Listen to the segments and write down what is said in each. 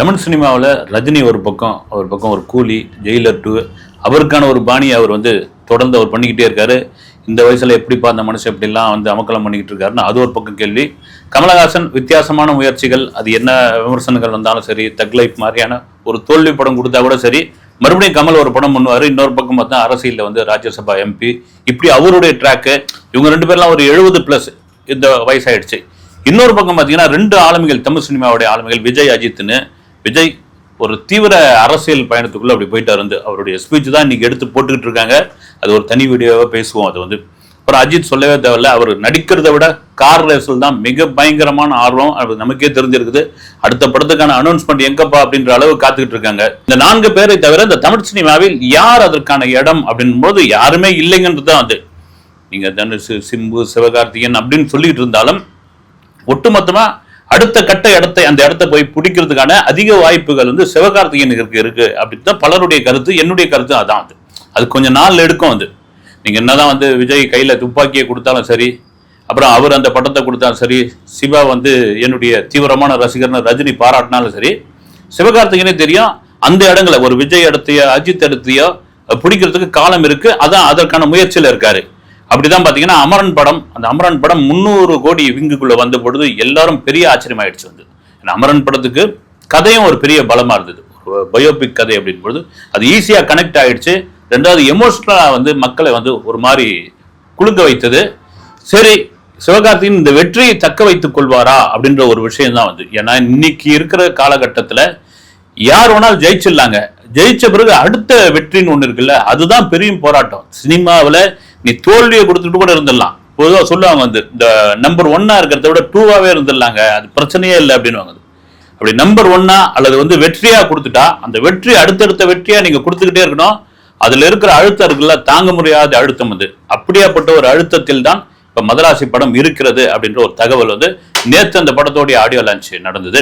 தமிழ் சினிமாவில் ரஜினி ஒரு பக்கம் ஒரு பக்கம் ஒரு கூலி ஜெயிலர் டூ அவருக்கான ஒரு பாணியை அவர் வந்து தொடர்ந்து அவர் பண்ணிக்கிட்டே இருக்காரு. இந்த வயசில் எப்படிப்பா அந்த மனுஷன் எப்படிலாம் வந்து அமக்கலம் பண்ணிக்கிட்டு இருக்காருன்னு அது ஒரு பக்கம் கேள்வி. கமலஹாசன் வித்தியாசமான முயற்சிகள். அது என்ன விமர்சனங்கள் வந்தாலும் சரி தக் லைஃப் மாதிரியான ஒரு தோல்வி படம் கொடுத்தா கூட சரி. மறுபடியும் கமல் ஒரு படம் பண்ணுவார். இன்னொரு பக்கம் பார்த்தா அரசியலில் வந்து ராஜ்யசபா எம்பி இப்படி அவருடைய ட்ராக்கு இவங்க ரெண்டு பேர்லாம் ஒரு எழுபது ப்ளஸ் இந்த வயசாயிடுச்சு. இன்னொரு பக்கம் பார்த்தீங்கன்னா ரெண்டு ஆளுமைகள் தமிழ் சினிமாவுடைய ஆளுமைகள் விஜய் அஜித்னு விஜய் ஒரு தீவிர அரசியல் பயணத்துக்குள்ள அப்படி போயிட்டார் வந்து. அவருடைய ஸ்பீச் தான் இன்னைக்கு எடுத்து போட்டுக்கிட்டு இருக்காங்க. அது ஒரு தனி வீடியோவாக பேசுவோம் அது வந்து. அப்புறம் அஜித் சொல்லவே தேவையில்ல. அவர் நடிக்கிறதை விட கார் ரேஸில் தான் மிக பயங்கரமான ஆர்வம். அது நமக்கே தெரிஞ்சிருக்குது. அடுத்த படத்துக்கான அனௌன்ஸ்மெண்ட் எங்கப்பா அப்படின்ற அளவு காத்துக்கிட்டு இருக்காங்க. இந்த நான்கு பேரை தவிர இந்த தமிழ் சினிமாவில் யார் அதற்கான இடம் அப்படின் போது யாருமே இல்லைங்கன்றது தான் அது. நீங்க தனுஷ் சிம்பு சிவகார்த்திகேயன் அப்படின்னு சொல்லிட்டு இருந்தாலும் ஒட்டுமொத்தமா அடுத்த கட்ட இடத்தை அந்த இடத்த போய் பிடிக்கிறதுக்கான அதிக வாய்ப்புகள் வந்து சிவகார்த்திகேயனுக்கு இருக்கு அப்படின்னு தான் பலருடைய கருத்து என்னுடைய கருத்து அதான் அது. அது கொஞ்சம் நாள் எடுக்கும் அது. நீங்க என்னதான் வந்து விஜய் கையில துப்பாக்கியை கொடுத்தாலும் சரி அப்புறம் அவர் அந்த படத்தை கொடுத்தாலும் சரி சிவா வந்து என்னுடைய தீவிரமான ரசிகர்னு ரஜினி பாராட்டினாலும் சரி சிவகார்த்திகேயனே தெரியும் அந்த இடங்களை ஒரு விஜய் இடத்தையோ அஜித் இடத்தையோ பிடிக்கிறதுக்கு காலம் இருக்கு. அதான் அதற்கான முயற்சியில இருக்காரு. அப்படிதான் பார்த்தீங்கன்னா அமரன் படம் அந்த அமரன் படம் முந்நூறு கோடி விங்குக்குள்ள வந்த பொழுது எல்லாரும் பெரிய ஆச்சரியமாயிடுச்சு வந்து. ஏன்னா அமரன் படத்துக்கு கதையும் ஒரு பெரிய பலமா இருந்தது. ஒரு பயோபிக் கதை அப்படின் பொழுது அது ஈஸியா கனெக்ட் ஆயிடுச்சு. ரெண்டாவது எமோஷனலா வந்து மக்களை வந்து ஒரு மாதிரி குலுங்க வைத்தது. சரி சிவகார்த்தியின் இந்த வெற்றியை தக்க வைத்துக் கொள்வாரா அப்படின்ற ஒரு விஷயம் தான் வந்து. ஏன்னா இன்னைக்கு இருக்கிற காலகட்டத்தில் யார் வேணாலும் ஜெயிச்சிடலாங்க. ஜெயிச்ச பிறகு அடுத்த வெற்றின்னு ஒன்று இருக்குல்ல அதுதான் பெரிய போராட்டம். சினிமாவில் நீ தோல்வியை கொடுத்துட்டு கூட இருந்துடலாம். பொதுவாக சொல்லுவாங்க வந்து இந்த நம்பர் ஒன்னா இருக்கிறத விட டூவாகவே இருந்துடலாங்க அது பிரச்சனையே இல்லை அப்படின்னு அப்படி நம்பர் ஒன்னா அல்லது வந்து வெற்றியா கொடுத்துட்டா அந்த வெற்றி அடுத்தடுத்த வெற்றியா நீங்க கொடுத்துக்கிட்டே இருக்கணும். அதுல இருக்கிற அழுத்தம் இருக்குல்ல தாங்க முடியாத அழுத்தம் அது. அப்படியாப்பட்ட ஒரு அழுத்தத்தில் தான் இப்ப மதராசி படம் இருக்கிறது அப்படின்ற ஒரு தகவல் வந்து நேற்று அந்த படத்தோடைய ஆடியோ லான்ச் நடந்தது.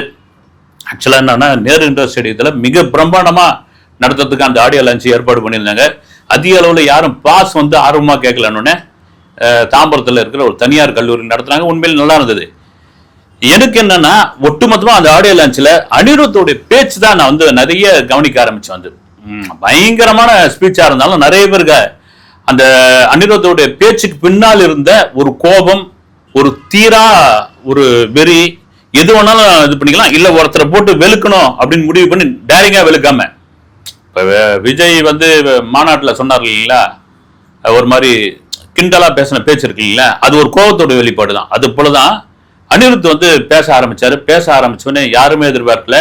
ஆக்சுவலாக என்னன்னா நேரு இண்டோர் ஸ்டேடியத்தில் மிக பிரம்மாண்டமா நடத்துறதுக்கு அந்த ஆடியோ லான்ச் ஏற்பாடு பண்ணியிருந்தாங்க. அதிக அளவில் யாரும் பாஸ் வந்து ஆர்வமாக கேட்கலன்னு தாம்பரத்தில் இருக்கிற ஒரு தனியார் கல்லூரி நடத்துனாங்க. உண்மையில் நல்லா இருந்தது. எனக்கு என்னன்னா ஒட்டுமொத்தமாக அந்த ஆடியோ லான்ச்சில் அனிருத்தோடைய பேச்சு தான் நான் வந்து நிறைய கவனிக்க ஆரம்பிச்சேன் வந்து. பயங்கரமான ஸ்பீச்சாக இருந்தாலும் நிறைய பேருக்கு அந்த அனிருத்தோடைய பேச்சுக்கு பின்னால் இருந்த ஒரு கோபம் ஒரு தீரா ஒரு வெறி எது வேணாலும் இது பண்ணிக்கலாம். இல்லை ஒருத்தரை போட்டு வெளுக்கணும் அப்படின்னு முடிவு பண்ணி டேரிங்காக வெளுக்காம விஜய் வந்து மாநாட்டில் சொன்னார் இல்லைங்களா? ஒரு மாதிரி கிண்டலாக பேசின பேச்சு இருக்கு இல்லைங்களா? அது ஒரு கோபத்தோட வெளிப்பாடு தான் அது போலதான் அனிருத் வந்து பேச ஆரம்பித்தார் பேச ஆரம்பித்தோடனே யாருமே எதிர்பார்க்கல.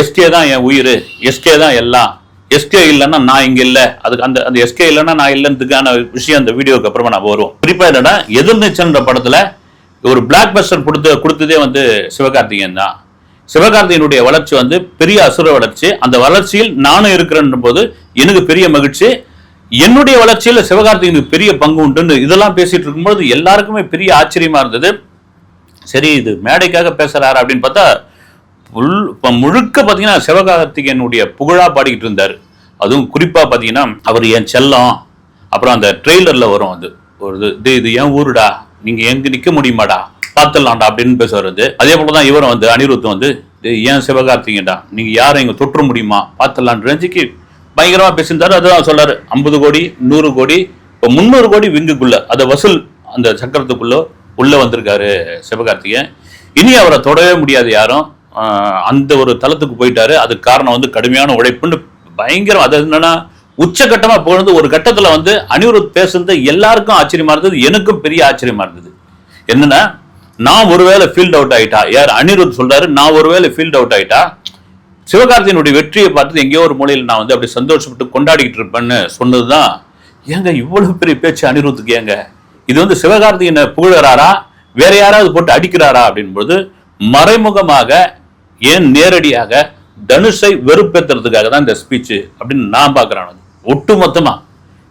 எஸ்கே தான் என் உயிர். எஸ்கே தான் எல்லாம். எஸ்கே இல்லைன்னா நான் இங்கே இல்லை. அதுக்கு அந்த அந்த எஸ்கே இல்லைன்னா நான் இல்லைன்றதுக்கான விஷயம் அந்த வீடியோக்கு அப்புறமா நான் வருவோம் குறிப்பாக என்னன்னா எதிர்நீச்சல்ன்ற படத்தில் ஒரு பிளாக் பஸ்டர் கொடுத்து கொடுத்ததே வந்து சிவகார்த்திகேயன் தான். சிவகார்த்தியினுடைய வளர்ச்சி வந்து பெரிய அசுர வளர்ச்சி. அந்த வளர்ச்சியில் நானும் இருக்கிறேன் போது எனக்கு பெரிய மகிழ்ச்சி. என்னுடைய வளர்ச்சியில் சிவகார்த்திகனுக்கு பெரிய பங்கு உண்டுன்னு இதெல்லாம் பேசிட்டு இருக்கும்போது எல்லாருக்குமே பெரிய ஆச்சரியமா இருந்தது. சரி இது மேடைக்காக பேசுறாரு அப்படின்னு பார்த்தா புல் இப்போ முழுக்க பார்த்தீங்கன்னா சிவகார்த்திகேயனுடைய புகழா பாடிக்கிட்டு இருந்தார். அதுவும் குறிப்பா பார்த்தீங்கன்னா அவர் என் செல்லம். அப்புறம் அந்த ட்ரெய்லர்ல வரும் அது. ஒரு இது இது என் ஊருடா. நீங்க எங்க நிக்க முடியுமாடா? பார்த்துடலாம்டா அப்படின்னு பேச வருது அதே போல தான் இவரும் வந்து அனிருத் வந்து ஏன் சிவகார்த்திகேயன்டா? நீங்க யாரை? இங்க தொற்ற முடியுமா? பார்த்துடலான்ற ரஞ்சிக்கு பயங்கரமா பேசியிருந்தாரு. அதுதான் சொல்றாரு. ஐம்பது கோடி நூறு கோடி இப்போ முந்நூறு கோடி விங்குக்குள்ள அதை வசூல் அந்த சக்கரத்துக்குள்ள உள்ள வந்திருக்காரு சிவகார்த்திகேயன். இனி அவரை தொடவே முடியாது யாரும். அந்த ஒரு தளத்துக்கு போயிட்டாரு. அதுக்கு காரணம் வந்து கடுமையான உழைப்புன்னு பயங்கரம். அது என்னன்னா உச்சகட்டமா புகழ்ந்து ஒரு கட்டத்துல வந்து அனிருத் பேசுனது எல்லாருக்கும் ஆச்சரியமா இருந்தது எனக்கும் பெரிய ஆச்சரியமா இருந்தது. என்னன்னா நான் ஒருவேளை ஃபீல்ட் அவுட் ஆயிட்டா? யார்? அனிருத் சொல்றாரு நான் ஒருவேளை ஃபீல்ட் அவுட் ஆயிட்டா? சிவகார்த்தியனுடைய வெற்றியை பார்த்து எங்கேயோ ஒரு மூலையில் நான் வந்து அப்படி சந்தோஷப்பட்டு கொண்டாடிக்கிட்டு இருப்பேன்னு சொன்னதுதான். ஏங்க இவ்வளவு பெரிய பேச்சு அனிருத்துக்கு ஏங்க? இது வந்து சிவகார்த்திகனை புகழறாரா வேற யாராவது போட்டு அடிக்கிறாரா அப்படின்போது மறைமுகமாக ஏன் நேரடியாக தனுஷை வெறுப்பேத்துறதுக்காக தான் இந்த ஸ்பீச்சு அப்படின்னு நான் பார்க்கறேன். ஒட்டு மொத்தமா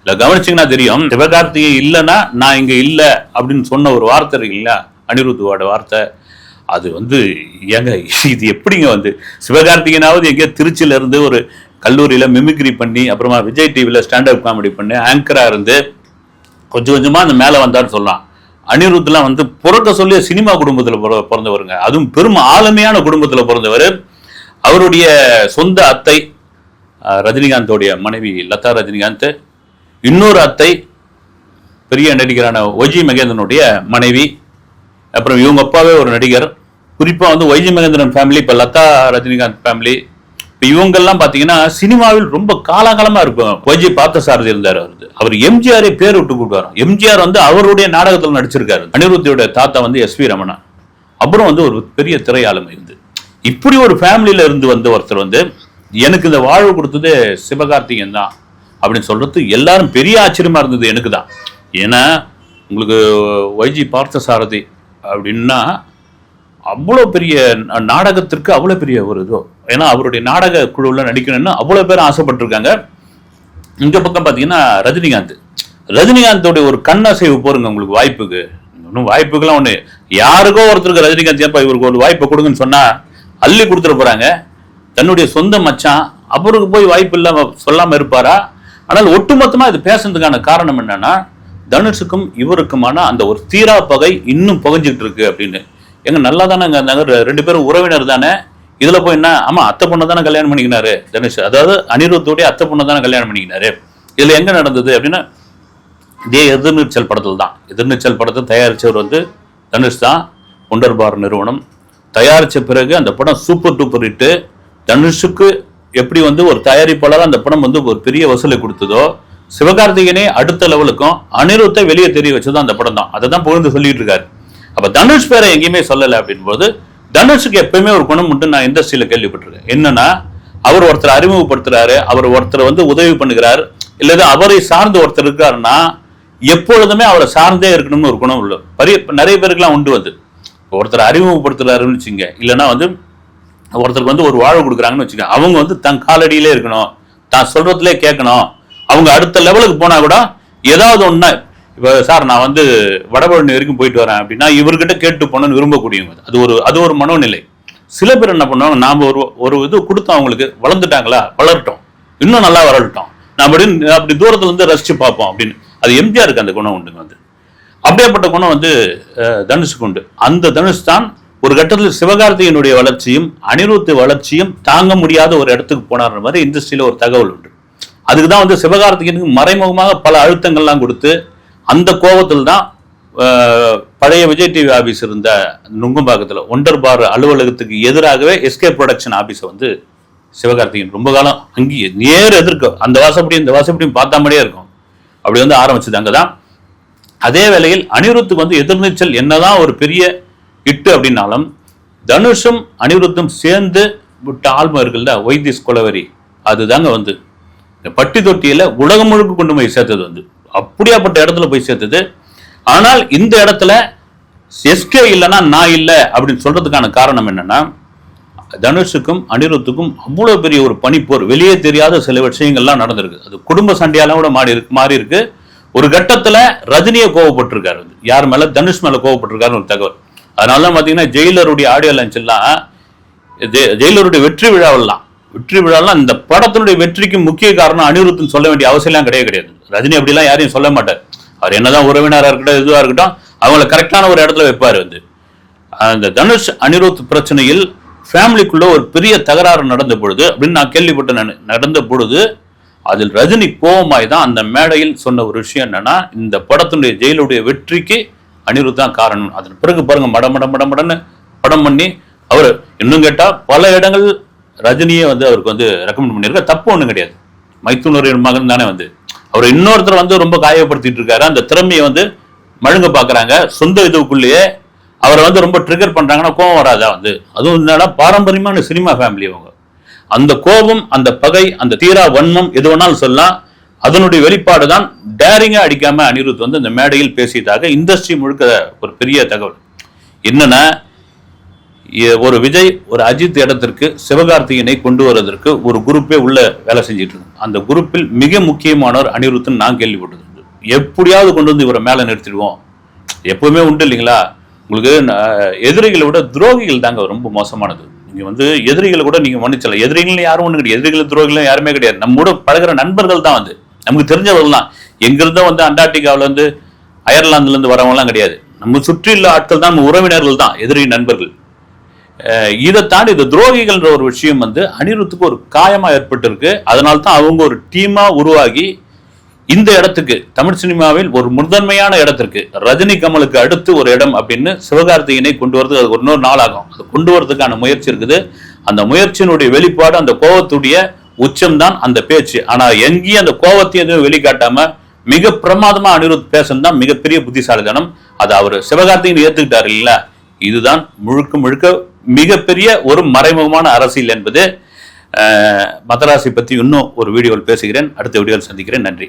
இல்ல கவனிச்சிங்கன்னா தெரியும் சிவகார்த்திகை இல்லைன்னா நான் இங்க இல்லை அப்படின்னு சொன்ன ஒரு வார்த்தை இருக்கு இல்லையா? அனிருத்துவோட வார்த்தை. அது வந்து ஏங்க இது எப்படிங்க வந்து? சிவகார்த்திகனாவது எங்கேயோ திருச்சியில இருந்து ஒரு கல்லூரியில மிமிக்ரி பண்ணி அப்புறமா விஜய் டிவியில் ஸ்டாண்டப் காமெடி பண்ணி ஆங்கரா இருந்து கொஞ்சம் கொஞ்சமா அந்த மேலே வந்தான்னு சொல்லலாம். அனிருத்லாம் வந்து பிறக்க சொல்லி சினிமா குடும்பத்தில் பிற- பிறந்தவருங்க. அதுவும் பெரும் ஆளுமையான குடும்பத்தில் பிறந்தவர். அவருடைய சொந்த அத்தை ரஜினிகாந்தோடைய மனைவி லதா ரஜினிகாந்த். இன்னொரு அத்தை பெரிய நடிகரான ஒஜி மகேந்திரனுடைய மனைவி. அப்புறம் இவங்க அப்பாவே ஒரு நடிகர். குறிப்பாக வந்து வைஜி மகேந்திரன் ஃபேமிலி இப்போ லதா ரஜினிகாந்த் ஃபேமிலி இப்போ இவங்கெல்லாம் பார்த்தீங்கன்னா சினிமாவில் ரொம்ப காலாகாலமாக இருக்கும் ஒய்ஜி பார்த்தசாரதி இருந்தார் அவர் அவர் எம்ஜிஆரே பேர் விட்டு கூப்பிடுவார் எம்ஜிஆர் வந்து அவருடைய நாடகத்தில் நடிச்சிருக்காரு. அனிருத்தியோட தாத்தா வந்து எஸ் வி ரமணா. அப்புறம் வந்து ஒரு பெரிய திரை ஆளுமை இப்படி ஒரு ஃபேமிலியில இருந்து வந்த ஒருத்தர் வந்து எனக்கு இந்த வாழ்வு கொடுத்தது சிவகார்த்திகேயன் தான் அப்படின்னு சொல்றது எல்லாரும் பெரிய ஆச்சரியமா இருந்தது எனக்கு தான். ஏன்னா உங்களுக்கு ஒய்ஜி பார்த்தசாரதி அப்படின்னா அவ்வளோ பெரிய நாடகத்திற்கு அவ்வளோ பெரிய ஒரு இதோ. ஏன்னா அவருடைய நாடக குழுவில் நடிக்கணும்னு அவ்வளோ பேர் ஆசைப்பட்டிருக்காங்க. இந்த பக்கம் பார்த்தீங்கன்னா ரஜினிகாந்த். ரஜினிகாந்தோடைய ஒரு கண்ணசைவு போருங்க உங்களுக்கு வாய்ப்புக்கு. ஒன்றும் வாய்ப்புக்கெல்லாம் ஒன்று யாருக்கோ ஒருத்தருக்கு ரஜினிகாந்த் ஏப்பா இவருக்கு ஒரு வாய்ப்பை கொடுங்கன்னு சொன்னால் அள்ளி கொடுத்துட போகிறாங்க தன்னுடைய சொந்த மச்சான் அவருக்கு போய் வாய்ப்பு இல்லாமல் சொல்லாமல் இருப்பாரா? ஆனால் ஒட்டுமொத்தமாக இது பேசுறதுக்கான காரணம் என்னன்னா தனுஷுக்கும் இவருக்குமான அந்த ஒரு தீரா பகை இன்னும் புகஞ்சிக்கிட்டு இருக்கு அப்படின்னு. எங்க நல்லா தானே இருந்தாங்க. ரெ- ரெண்டு பேரும் உறவினர் தானே. இதுல போய் என்ன ஆமா அத்தை பொண்ணை தானே கல்யாணம் பண்ணிக்கினாரு தனுஷ். அதாவது அனிருத்தோடைய அத்தை பொண்ணை தானே கல்யாணம் பண்ணிக்கினாரு. இதுல எங்க நடந்தது அப்படின்னா இதே எதிர்நீச்சல் படத்தில் தான். எதிர்நீச்சல் படத்தை தயாரிச்சவர் வந்து தனுஷ் தான். ஒண்டர்பார் நிறுவனம். தயாரிச்ச பிறகு அந்த படம் சூப்பர் டூப்பர் ஹிட்டு. தனுஷுக்கு எப்படி வந்து ஒரு தயாரிப்பாளர் அந்த படம் வந்து ஒரு பெரிய வசூலை கொடுத்ததோ சிவகார்த்திகனே அடுத்த லெவலுக்கும் அனிருத்தை வெளியே தெரிய வச்சதும் அந்த படம் தான் அதை தான் புகழ்ந்து சொல்லிட்டு இருக்காரு. அப்ப தனுஷ் பேரை எங்கேயுமே சொல்லலை அப்படின்போது தனுஷுக்கு எப்பயுமே ஒரு குணம் உண்டு. நான் இண்டஸ்ட்ரியில கேள்விப்பட்டிருக்கேன். என்னன்னா அவர் ஒருத்தர் அறிமுகப்படுத்துறாரு அவர் ஒருத்தர் வந்து உதவி பண்ணுகிறார் இல்லது அவரை சார்ந்து ஒருத்தர் இருக்காருன்னா எப்பொழுதுமே அவரை சார்ந்தே இருக்கணும்னு ஒரு குணம் உள்ள பெரிய நிறைய பேருக்குலாம் உண்டு வந்து ஒருத்தர் அறிமுகப்படுத்துறாருன்னு வச்சுங்க. இல்லைன்னா வந்து ஒருத்தருக்கு வந்து ஒரு வாழ்வு கொடுக்குறாங்கன்னு வச்சுக்கோங்க அவங்க வந்து தன் காலடியிலே இருக்கணும். தான் சொல்றதுலே கேட்கணும். அவங்க அடுத்த லெவலுக்கு போனா கூட ஏதாவது ஒன்று இப்போ சார் நான் வந்து வடபழனி வரைக்கும் போயிட்டு வரேன் அப்படின்னா இவர்கிட்ட கேட்டு போகணும்னு விரும்பக்கூடியவங்க. அது ஒரு அது ஒரு மனோநிலை. சில பேர் என்ன பண்ணுவாங்க நாம் ஒரு ஒரு இது கொடுத்தோம் அவங்களுக்கு வளர்ந்துட்டாங்களா? வளரட்டும். இன்னும் நல்லா வளரட்டும். நான் அப்படின்னு அப்படி தூரத்துல இருந்து ரசிச்சு பார்ப்போம் அப்படின்னு. அது எம்ஜிஆருக்கு அந்த குணம் உண்டுங்க வந்து. அப்படியேப்பட்ட குணம் வந்து தனுஷுக்கு உண்டு. அந்த தனுஷ் தான் ஒரு கட்டத்தில் சிவகார்த்திகேயனுடைய வளர்ச்சியும் அனிருத்து வளர்ச்சியும் தாங்க முடியாத ஒரு இடத்துக்கு போனார் மாதிரி இண்டஸ்ட்ரியில ஒரு தகவல் உண்டு. அதுக்கு தான் வந்து சிவகார்த்திகேயனுக்கு மறைமுகமாக பல அழுத்தங்கள்லாம் கொடுத்து அந்த கோபத்தில் தான் பழைய விஜய் டிவி ஆபீஸ் இருந்த நுங்கம்பாக்கத்தில் ஒண்டர் பார் அலுவலகத்துக்கு எதிராகவே எஸ்கே ப்ரொடக்ஷன் ஆஃபீஸை வந்து சிவகார்த்திகேயன் ரொம்ப காலம் அங்கேயே நேர் எதிர்க்க அந்த வாசப்படி இந்த வாசப்படியும் பார்த்தா மாதிரியே இருக்கும். அப்படி வந்து ஆரம்பிச்சது அங்கே தான் அதே வேளையில் அனிருத்துக்கு வந்து எதிர்நீச்சல் என்னதான் ஒரு பெரிய இட்டு அப்படின்னாலும் தனுஷும் அனிருத்தும் சேர்ந்து விட்ட ஆல்பம் இருக்குல்ல வைத்திஸ் குலவரி அதுதாங்க வந்து இந்த பட்டி தொட்டியில உலகம் முழுக்க கொண்டு போய் சேர்த்தது வந்து. அப்படியாப்பட்ட இடத்துல போய் சேர்த்தது. ஆனால் இந்த இடத்துல எஸ்கே இல்லைன்னா நான் இல்லை அப்படின்னு சொல்றதுக்கான காரணம் என்னன்னா தனுஷுக்கும் அனிருத்துக்கும் அவ்வளவு பெரிய ஒரு பனிப்போர் வெளியே தெரியாத சில விஷயங்கள்லாம் நடந்திருக்கு. அது குடும்ப சண்டையால கூட மாறி இருக்கு மாறி இருக்கு. ஒரு கட்டத்துல ரஜினியை கோவப்பட்டிருக்காரு வந்து. யார் மேல? தனுஷ் மேல கோவப்பட்டிருக்காருன்னு ஒரு தகவல். அதனால தான் பாத்தீங்கன்னா ஜெயிலருடைய ஆடியோ லஞ்ச் எல்லாம் ஜெயிலருடைய வெற்றி விழாவெல்லாம் வெற்றி விழாலாம் இந்த படத்தினுடைய வெற்றிக்கு முக்கிய காரணம் அனிருத்துன்னு சொல்ல வேண்டிய அவசியம்லாம் கிடையாது கிடையாது. ரஜினி அப்படிலாம் யாரையும் சொல்ல மாட்டார். அவர் என்னதான் உறவினராக இருக்கட்டும் இதுவாக இருக்கட்டும் அவங்கள கரெக்டான ஒரு இடத்துல வைப்பார் வந்து. அந்த தனுஷ் அனிருத் பிரச்சனையில் ஃபேமிலிக்குள்ள ஒரு பெரிய தகராறு நடந்த பொழுது அப்படின்னு நான் கேள்விப்பட்டேன் நடந்த பொழுது அதில் ரஜினி கோபமாய் தான் அந்த மேடையில் சொன்ன ஒரு விஷயம் என்னன்னா இந்த படத்தினுடைய ஜெயிலுடைய வெற்றிக்கு அனிருத் தான் காரணம். அதன் பிறகு பாருங்க மட மட மட மடன்னு படம் பண்ணி அவர் இன்னும் கேட்டால் பல இடங்கள் ரஜினியே வந்து அவருக்கு வந்து ரெக்கமெண்ட் பண்ணியிருக்க தப்பு ஒன்றும் கிடையாது. மைத்துனரின் மகன் தானே வந்து. அவர் இன்னொருத்தர் வந்து ரொம்ப காயப்படுத்திட்டு இருக்காரு. அந்த திறமையை வந்து மழுங்க பார்க்குறாங்க. சொந்த இதுக்குள்ளேயே அவரை வந்து ரொம்ப ட்ரிகர் பண்ணுறாங்கன்னா கோபம் வராதா வந்து. அதுவும் என்னன்னா பாரம்பரியமான சினிமா ஃபேமிலி அவங்க. அந்த கோபம் அந்த பகை அந்த தீரா வன்மம் எது வேணாலும் சொல்லலாம். அதனுடைய வெளிப்பாடு தான் டேரிங்கா அடிக்காம அனிருத் வந்து இந்த மேடையில் பேசியதாக இண்டஸ்ட்ரி முழுக்க ஒரு பெரிய தகவல். என்னன்னா ஒரு விஜய் ஒரு அஜித் இடத்திற்கு சிவகார்த்திகேயனை கொண்டு வருவதற்கு ஒரு குரூப்பே உள்ள வேலை செஞ்சுட்டு இருக்கு அந்த குரூப்பில் மிக முக்கியமானவர் அனிருத்துன்னு நான் கேள்விப்பட்டது எப்படியாவது கொண்டு வந்து இவரை மேலே நிறுத்திடுவோம். எப்பவுமே உண்டு இல்லைங்களா? உங்களுக்கு எதிரிகளை விட துரோகிகள் தாங்க ரொம்ப மோசமானது. நீங்கள் வந்து எதிரிகளை கூட நீங்கள் மன்னிச்சல எதிரிகள் யாரும் ஒன்று கிடையாது. எதிரிகள் துரோகிகளும் யாருமே கிடையாது. நம்ம கூட பழகிற நண்பர்கள் தான் வந்து நமக்கு தெரிஞ்சவர்கள் தான். எங்கிருந்தோ வந்து அண்டார்டிகாவிலேருந்து அயர்லாந்துலேருந்து வரவங்களாம் வரவங்கலாம் கிடையாது. நம்ம சுற்றியுள்ள ஆட்கள் தான் நம்ம உறவினர்கள் தான் எதிரி நண்பர்கள். இதை தாண்டி இந்த துரோகிகள்ன்ற ஒரு விஷயம் வந்து அனிருத்துக்கு ஒரு காயமா ஏற்பட்டிருக்கு. அதனால தான் அவங்க ஒரு டீமா உருவாகி இந்த இடத்துக்கு தமிழ் சினிமாவில் ஒரு முதன்மையான இடத்திற்கு ரஜினி கமலுக்கு அடுத்து ஒரு இடம் அப்படின்னு சிவகார்த்திகனை கொண்டு வரது அது இன்னொரு நாள் ஆகும். அது கொண்டு வரதுக்கான முயற்சி இருக்குது. அந்த முயற்சியினுடைய வெளிப்பாடு அந்த கோவத்துடைய உச்சம்தான் அந்த பேச்சு. ஆனா எங்கேயும் அந்த கோவத்தை எதுவும் வெளிக்காட்டாம மிக பிரமாதமா அனிருத் பேசுனது தான் மிகப்பெரிய புத்திசாலித்தனம். அதை அவர் சிவகார்த்திகன் ஏத்துக்கிட்டாரு இல்ல? இதுதான் முழுக்க முழுக்க மிகப்பெரிய ஒரு மறைமுகமான அரசியல் என்பது மதராசி பற்றி இன்னும் ஒரு வீடியோவில் பேசுகிறேன். அடுத்த வீடியோவில் சந்திக்கிறேன். நன்றி.